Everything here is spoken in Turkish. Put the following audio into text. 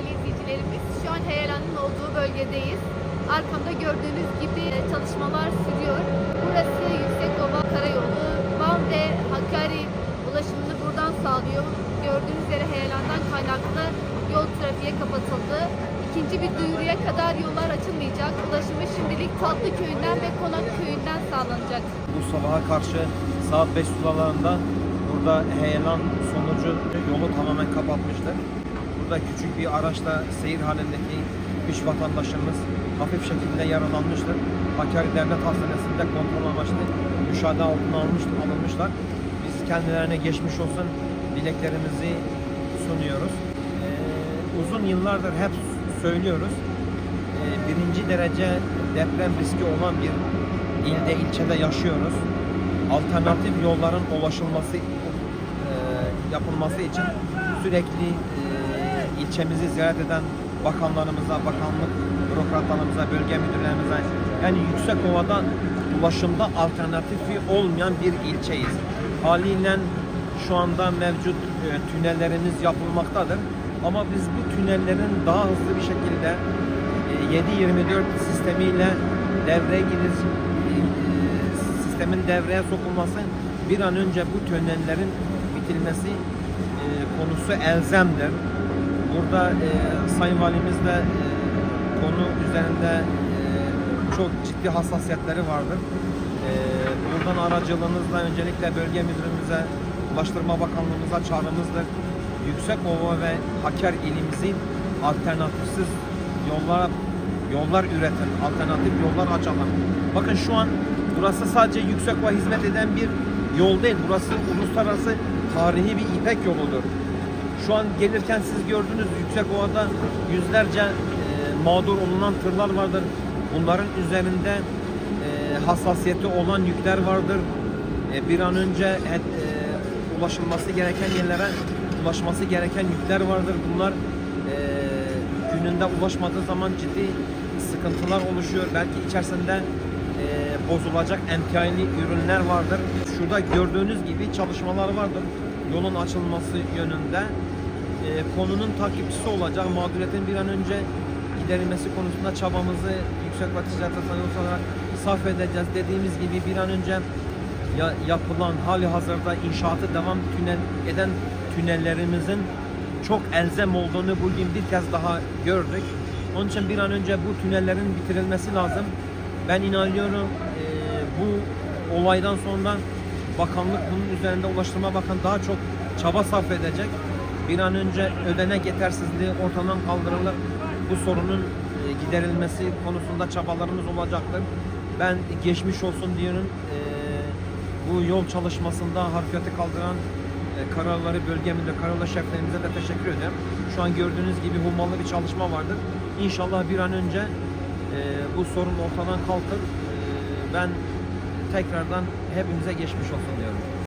değerli izleyicilerimiz. Şu an heyelanın olduğu bölgedeyiz. Arkamda gördüğünüz gibi e, çalışmalar sürüyor. Burası Yüksekova Karayolu. Van ve Hakkari ulaşımını buradan sağlıyor. Gördüğünüz üzere heyelandan kaynaklı yol trafiğe kapatıldı. İkinci bir duyuruya kadar yollar açılmayacak. Ulaşımı şimdilik Tatlı Köyü'nden ve Konak Köyü'nden sağlanacak. Bu sabaha karşı saat 5 sularında burada heyelan sonucu yolu tamamen kapatmıştır. Burada küçük bir araçla seyir halindeki üç vatandaşımız hafif şekilde yaralanmıştır. Hakkari Devlet Hastanesi'nde kontrol amaçlı müşahede altına almış, alınmışlar. Biz kendilerine geçmiş olsun dileklerimizi sunuyoruz. Ee, uzun yıllardır hep söylüyoruz. Ee, birinci derece deprem riski olan bir ilde, ilçede yaşıyoruz. Alternatif yolların ulaşılması e, yapılması için sürekli e, ilçemizi ziyaret eden bakanlarımıza, bakanlık bürokratlarımıza, bölge müdürlerimize yani yüksek ovada ulaşımda alternatifi olmayan bir ilçeyiz. Haliyle şu anda mevcut e, tünellerimiz yapılmaktadır. Ama biz bu tünellerin daha hızlı bir şekilde e, 7-24 sistemiyle devreye giriş, e, sistemin devreye sokulması bir an önce bu tünellerin bitilmesi e, konusu elzemdir. Burada e, Sayın Valimiz de e, konu üzerinde e, çok ciddi hassasiyetleri vardır. E, buradan aracılığınızla öncelikle bölge müdürümüze, Ulaştırma Bakanlığımıza çağrımızdır. Yüksekova ve Haker ilimizin alternatifsiz yollara yollar üretin, alternatif yollar açalım. Bakın şu an burası sadece Yüksekova hizmet eden bir yol değil. Burası uluslararası tarihi bir İpek yoludur. Şu an gelirken siz gördünüz Yüksekova'da yüzlerce e, mağdur olunan tırlar vardır. Bunların üzerinde e, hassasiyeti olan yükler vardır. E, bir an önce e, ulaşılması gereken yerlere ulaşması gereken yükler vardır. Bunlar e, gününde ulaşmadığı zaman ciddi sıkıntılar oluşuyor. Belki içerisinde e, bozulacak emtiali ürünler vardır. Şurada gördüğünüz gibi çalışmalar vardır. Yolun açılması yönünde e, konunun takipçisi olacak. Mağduriyetin bir an önce giderilmesi konusunda çabamızı yüksek ve ticaret sanayisi olarak sarf edeceğiz. Dediğimiz gibi bir an önce ya, yapılan hali hazırda inşaatı devam tünel eden tünellerimizin çok elzem olduğunu bugün bir kez daha gördük. Onun için bir an önce bu tünellerin bitirilmesi lazım. Ben inanıyorum e, bu olaydan sonra bakanlık bunun üzerinde Ulaştırma Bakanı daha çok çaba sarf edecek. Bir an önce ödenek yetersizliği ortadan kaldırılır. Bu sorunun e, giderilmesi konusunda çabalarımız olacaktır. Ben geçmiş olsun diyorum. E, bu yol çalışmasında harfiyatı kaldıran e, kararları bölge müdür, kararlı şeflerimize de teşekkür ederim. Şu an gördüğünüz gibi hummalı bir çalışma vardır. İnşallah bir an önce bu sorun ortadan kalkır. E, ben tekrardan hepimize geçmiş olsun diyorum.